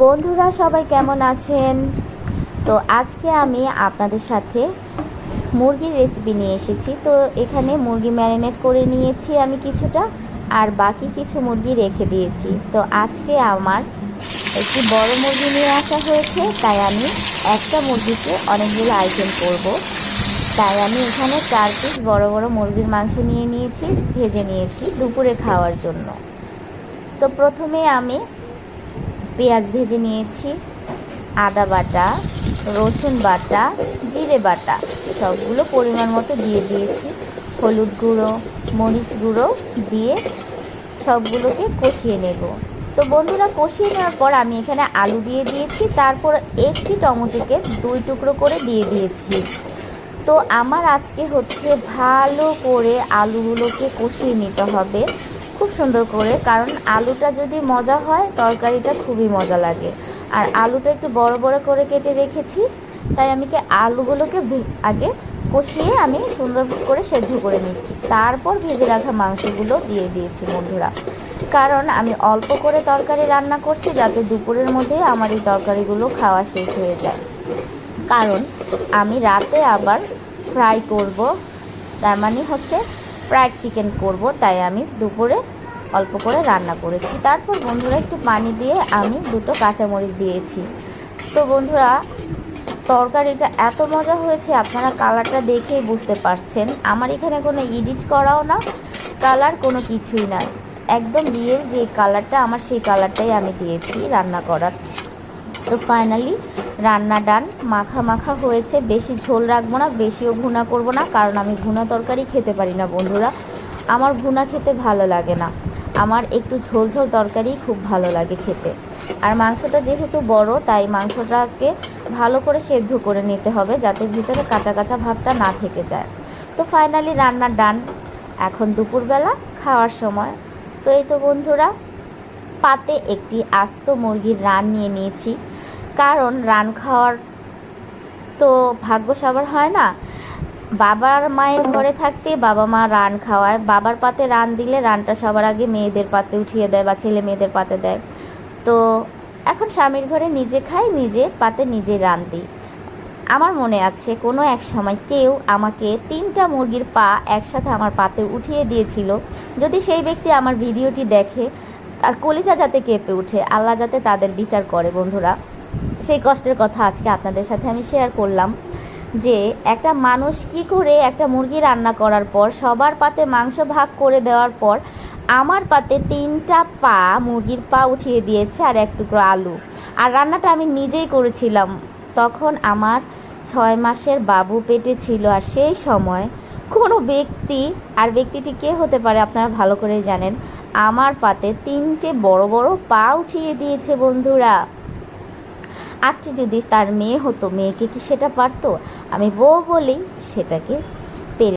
বন্ধুরা, সবাই কেমন আছেন? তো আজকে আমি আপনাদের সাথে মুরগির রেসিপি নিয়ে এসেছি। তো এখানে মুরগি ম্যারিনেট করে নিয়েছি আমি কিছুটা, আর বাকি কিছু মুরগি রেখে দিয়েছি। তো আজকে আমার একটি বড় মুরগি নিয়ে আসা হয়েছে, তাই আমি একটা মুরগিকে অনেকগুলো আইটেম করব। তাই আমি এখানে চার পিস বড় বড় মুরগির মাংস নিয়ে নিয়েছি, ভেজে নিয়েছি দুপুরে খাওয়ার জন্য। তো প্রথমে আমি পেঁয়াজ ভেজে নিয়েছি, আদা বাটা, রসুন বাটা, জিরে বাটা, সবগুলো পরিমাণ মতো দিয়ে দিয়েছি। হলুদ গুঁড়ো, মরিচ গুঁড়ো দিয়ে সবগুলোকে কষিয়ে নেব। তো বন্ধুরা, কষিয়ে নেওয়ার পর আমি এখানে আলু দিয়ে দিয়েছি, তারপর একটি টমেটোকে দুই টুকরো করে দিয়ে দিয়েছি। তো আমার আজকে হচ্ছে ভালো করে আলুগুলোকে কষিয়ে নিতে হবে। খুব সুন্দর করে, কারণ আলুটা যদি মজা হয়, তরকারিটা খুবই মজা লাগে। আর আলুটা একটু বড় বড় করে কেটে রেখেছি, তাই আমি কি আলুগুলোকে আগে কষিয়ে আমি সুন্দর করে সেদ্ধ করে নিচ্ছি তারপর ভেজে রাখা মাংসগুলো দিয়ে দিয়েছি বন্ধুরা। কারণ আমি অল্প করে তরকারি রান্না করছি, যাতে দুপুরের মধ্যে আমার এই তরকারিগুলো খাওয়া শেষ হয়ে যায়। কারণ আমি রাতে আবার ফ্রাই করব, তার মানে হচ্ছে ফ্রাইড চিকেন করব, তাই আমি দুপুরে অল্প করে রান্না করেছি। তারপর বন্ধুরা একটু পানি দিয়ে আমি দুটো কাঁচামরিচ দিয়েছি। তো বন্ধুরা, তরকারিটা এত মজা হয়েছে, আপনারা কালারটা দেখেই বুঝতে পারছেন। আমার এখানে কোনো এডিট করাও না, কালার কোনো কিছুই না। একদম রিয়েল যে কালারটা, আমার সেই কালারটাই আমি দিয়েছি রান্না করার। তো ফাইনালি রান্না ডান। মাখা মাখা হয়েছে, বেশি ঝোল রাখব না, বেশিও ভুনা করব না, কারণ আমি ভুনা তরকারি খেতে পারি না, বন্ধুরা। আমার ভুনা খেতে ভালো লাগে না। আমার একটু ঝোল ঝোল তরকারি খুব ভালো লাগে খেতে। আর মাংসটা যেহেতু বড়, তাই মাংসটাকে ভালো করে সেদ্ধ করে নিতে হবে, যাতে ভিতরে কাঁচা কাঁচা ভাবটা না থেকে যায়। তো ফাইনালি রান্না ডান। এখন দুপুরবেলা খাওয়ার সময়। তো এই তো বন্ধুরা, পাতে একটি আস্ত মুরগির রান নিয়ে নিয়েছি। কারণ রান খাওয়ার তো ভাগ্য সবার হয় না। বাবার মায়ের ঘরে থাকতে বাবা মা রান খাওয়ায়। বাবার পাতে রান দিলে রানটা সবার আগে মেয়েদের পাতে উঠিয়ে দেয় বা ছেলে মেয়েদের পাতে দেয়। তো এখন স্বামীর ঘরে নিজে খাই, নিজে পাতে নিজে রান দিই। আমার মনে আছে কোনো এক সময় কেউ আমাকে তিনটা মুরগির পা একসাথে আমার পাতে উঠিয়ে দিয়েছিল। যদি সেই ব্যক্তি আমার ভিডিওটি দেখে আর কলিজা যাতে কেঁপে ওঠে, আল্লাহ যাতে তাদের বিচার করে বন্ধুরা। সেই কষ্টের কথা আজকে আপনাদের সাথে আমি শেয়ার করলাম যে একটা মানুষ কি করে একটা মুরগি রান্না করার পর, সবার পাতে মাংস ভাগ করে দেওয়ার পর, আমার পাতে তিনটা পা মুরগির পা উঠিয়ে দিয়েছে আর এক টুকরো আলু। আর রান্নাটা আমি নিজেই করেছিলাম। তখন আমার ছয় মাসের বাবু পেটে ছিল আর সেই সময় কোনো ব্যক্তি, আর ব্যক্তিটি কে হতে পারে আপনারা ভালো করে জানেন, আমার পাতে তিনটে বড় বড় পা উঠিয়ে দিয়েছে বন্ধুরা। আজকে যদি তার মেয়ে হতো মেয়েকে কি সেটা পারতো? আমি বউ বলেই সেটাকে